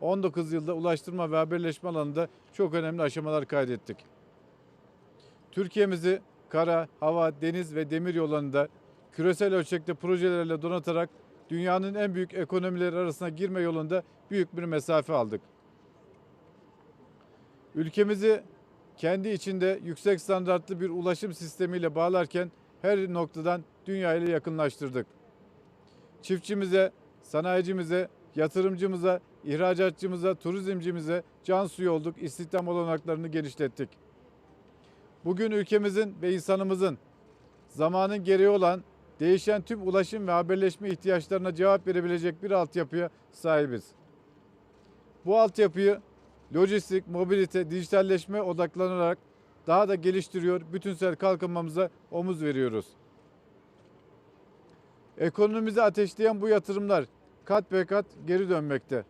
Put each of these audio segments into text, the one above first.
19 yılda ulaştırma ve haberleşme alanında çok önemli aşamalar kaydettik. Türkiye'mizi kara, hava, deniz ve demir yollarında küresel ölçekte projelerle donatarak dünyanın en büyük ekonomileri arasına girme yolunda büyük bir mesafe aldık. Ülkemizi kendi içinde yüksek standartlı bir ulaşım sistemiyle bağlarken her noktadan dünya ile yakınlaştırdık. Çiftçimize, sanayicimize, yatırımcımıza, ihracatçımıza, turizmcimize can suyu olduk, istihdam olanaklarını genişlettik. Bugün ülkemizin ve insanımızın zamanın gereği olan değişen tüm ulaşım ve haberleşme ihtiyaçlarına cevap verebilecek bir altyapıya sahibiz. Bu altyapıyı lojistik, mobilite, dijitalleşme odaklanarak daha da geliştiriyor, bütünsel kalkınmamıza omuz veriyoruz. Ekonomimizi ateşleyen bu yatırımlar kat be kat geri dönmekte.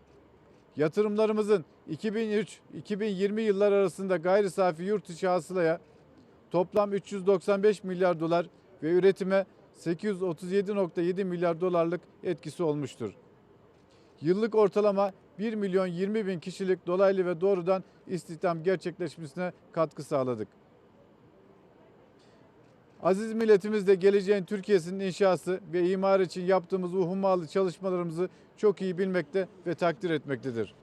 Yatırımlarımızın 2003-2020 yıllar arasında gayri safi yurt içi hasılaya toplam 395 milyar dolar ve üretime 837.7 milyar dolarlık etkisi olmuştur. Yıllık ortalama 1 milyon 20 bin kişilik dolaylı ve doğrudan istihdam gerçekleşmesine katkı sağladık. Aziz milletimiz de geleceğin Türkiye'sinin inşası ve imar için yaptığımız bu hummalı çalışmalarımızı çok iyi bilmekte ve takdir etmektedir.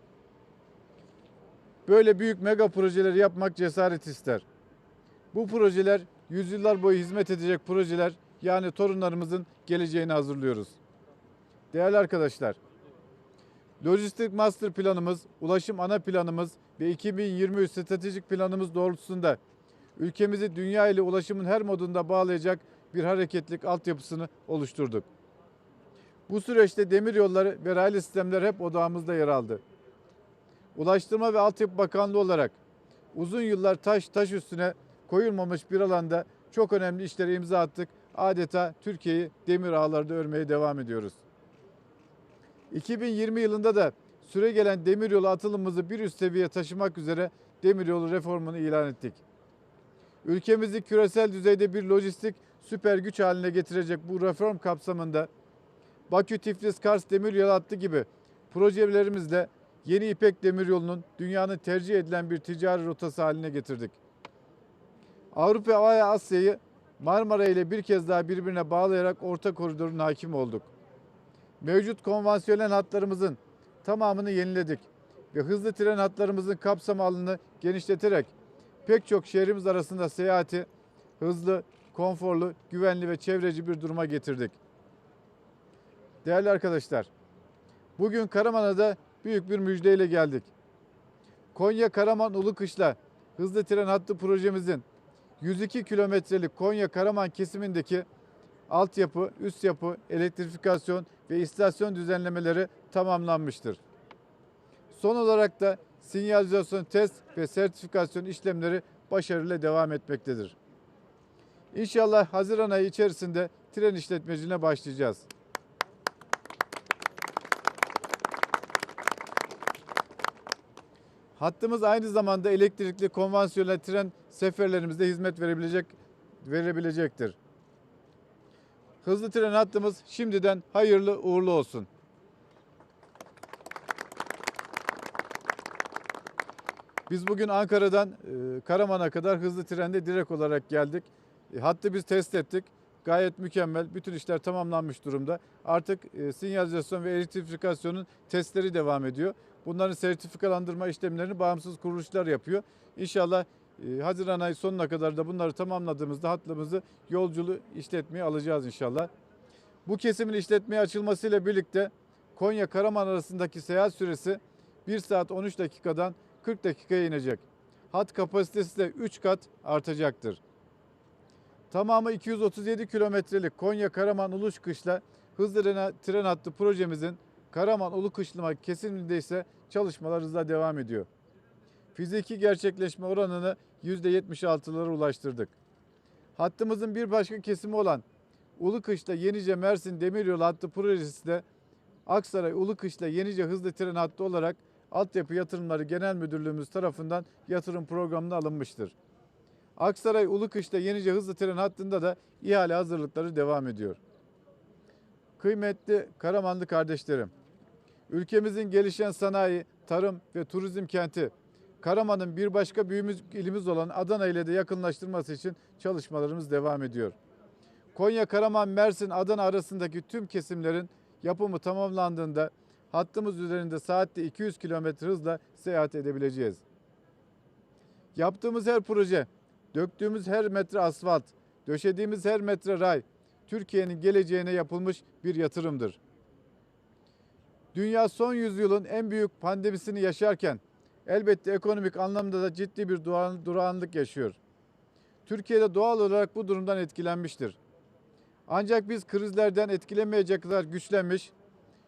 Böyle büyük mega projeleri yapmak cesaret ister. Bu projeler yüzyıllar boyu hizmet edecek projeler yani torunlarımızın geleceğini hazırlıyoruz. Değerli arkadaşlar, Lojistik Master Planımız, Ulaşım Ana Planımız ve 2023 Stratejik Planımız doğrultusunda ülkemizi dünya ile ulaşımın her modunda bağlayacak bir hareketlik altyapısını oluşturduk. Bu süreçte demir yolları ve raylı sistemler hep odağımızda yer aldı. Ulaştırma ve Altyapı Bakanlığı olarak uzun yıllar taş taş üstüne koyulmamış bir alanda çok önemli işlere imza attık. Adeta Türkiye'yi demir ağlarda örmeye devam ediyoruz. 2020 yılında da süre gelen demiryolu atılımımızı bir üst seviyeye taşımak üzere demiryolu reformunu ilan ettik. Ülkemizi küresel düzeyde bir lojistik süper güç haline getirecek bu reform kapsamında Bakü Tiflis Kars demiryolu hattı gibi projelerimizle Yeni İpek Demiryolu'nun dünyanın tercih edilen bir ticari rotası haline getirdik. Avrupa ve Asya'yı Marmara ile bir kez daha birbirine bağlayarak orta koridorun hakim olduk. Mevcut konvansiyonel hatlarımızın tamamını yeniledik ve hızlı tren hatlarımızın kapsam alanını genişleterek pek çok şehrimiz arasında seyahati hızlı, konforlu, güvenli ve çevreci bir duruma getirdik. Değerli arkadaşlar, bugün Karaman'a büyük bir müjdeyle geldik. Konya Karaman Ulukışla hızlı tren hattı projemizin 102 kilometrelik Konya Karaman kesimindeki altyapı, üst yapı, elektrifikasyon ve istasyon düzenlemeleri tamamlanmıştır. Son olarak da sinyalizasyon test ve sertifikasyon işlemleri başarıyla devam etmektedir. İnşallah Haziran ayı içerisinde tren işletmeciliğine başlayacağız. Hattımız aynı zamanda elektrikli konvansiyonel tren seferlerimizde hizmet verebilecek verebilecektir. Hızlı tren hattımız şimdiden hayırlı uğurlu olsun. Biz bugün Ankara'dan e, Karaman'a kadar hızlı trende direkt olarak geldik. E, hattı biz test ettik. Gayet mükemmel. Bütün işler tamamlanmış durumda. Artık e, sinyalizasyon ve elektrifikasyonun testleri devam ediyor. Bunların sertifikalandırma işlemlerini bağımsız kuruluşlar yapıyor. İnşallah Haziran ayı sonuna kadar da bunları tamamladığımızda hattımızı yolculu işletmeye alacağız inşallah. Bu kesimin işletmeye açılmasıyla birlikte Konya Karaman arasındaki seyahat süresi 1 saat 13 dakikadan 40 dakikaya inecek. Hat kapasitesi de 3 kat artacaktır. Tamamı 237 kilometrelik Konya Karaman Ulukışla hızlı tren- hattı projemizin Karaman Ulukışlama kesiminde ise çalışmalar hızla devam ediyor. Fiziki gerçekleşme oranını %76'lara ulaştırdık. Hattımızın bir başka kesimi olan Ulukışla Yenice Mersin Demiryolu hattı projesi de Aksaray Ulukışla Yenice hızlı tren hattı olarak Altyapı Yatırımları Genel Müdürlüğümüz tarafından yatırım programına alınmıştır. Aksaray Ulukışla Yenice hızlı tren hattında da ihale hazırlıkları devam ediyor. Kıymetli Karamanlı kardeşlerim, Ülkemizin gelişen sanayi, tarım ve turizm kenti Karaman'ın bir başka büyümüz ilimiz olan Adana ile de yakınlaştırması için çalışmalarımız devam ediyor. Konya, Karaman, Mersin, Adana arasındaki tüm kesimlerin yapımı tamamlandığında hattımız üzerinde saatte 200 km hızla seyahat edebileceğiz. Yaptığımız her proje, döktüğümüz her metre asfalt, döşediğimiz her metre ray, Türkiye'nin geleceğine yapılmış bir yatırımdır. Dünya son yüzyılın en büyük pandemisini yaşarken elbette ekonomik anlamda da ciddi bir durağanlık yaşıyor. Türkiye'de doğal olarak bu durumdan etkilenmiştir. Ancak biz krizlerden etkilenmeyecek kadar güçlenmiş,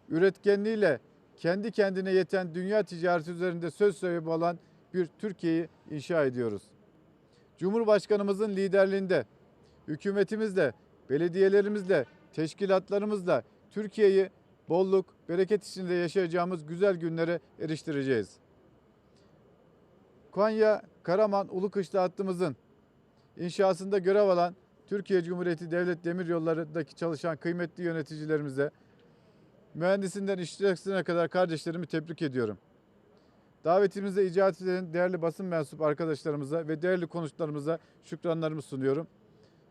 üretkenliğiyle kendi kendine yeten dünya ticareti üzerinde söz sahibi olan bir Türkiye'yi inşa ediyoruz. Cumhurbaşkanımızın liderliğinde hükümetimizle, belediyelerimizle, teşkilatlarımızla Türkiye'yi bolluk, bereket içinde yaşayacağımız güzel günlere eriştireceğiz. Konya, Karaman, Ulukışla hattımızın inşasında görev alan Türkiye Cumhuriyeti Devlet Demiryolları'ndaki çalışan kıymetli yöneticilerimize, mühendisinden işçisine kadar kardeşlerimi tebrik ediyorum. Davetimize icabet eden değerli basın mensup arkadaşlarımıza ve değerli konuklarımıza şükranlarımı sunuyorum.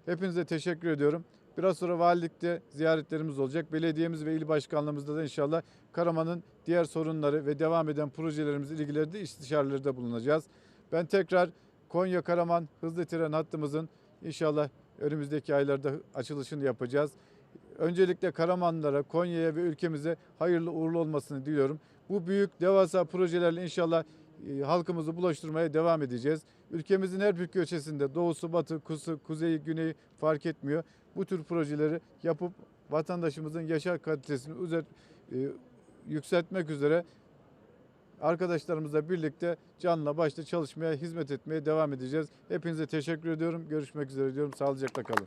Hepinize teşekkür ediyorum. Biraz sonra valilikte ziyaretlerimiz olacak. Belediyemiz ve il başkanlığımızda da inşallah Karaman'ın diğer sorunları ve devam eden projelerimiz ilgileri de istişarelerde bulunacağız. Ben tekrar Konya Karaman hızlı tren hattımızın inşallah önümüzdeki aylarda açılışını yapacağız. Öncelikle Karamanlılara, Konya'ya ve ülkemize hayırlı uğurlu olmasını diliyorum. Bu büyük devasa projelerle inşallah e, halkımızı bulaştırmaya devam edeceğiz. Ülkemizin her bir köşesinde doğusu, batı, kuzu, kuzeyi, güneyi fark etmiyor. Bu tür projeleri yapıp vatandaşımızın yaşam kalitesini üzer, e, yükseltmek üzere arkadaşlarımızla birlikte canla başla çalışmaya, hizmet etmeye devam edeceğiz. Hepinize teşekkür ediyorum. Görüşmek üzere diyorum. Sağlıcakla kalın.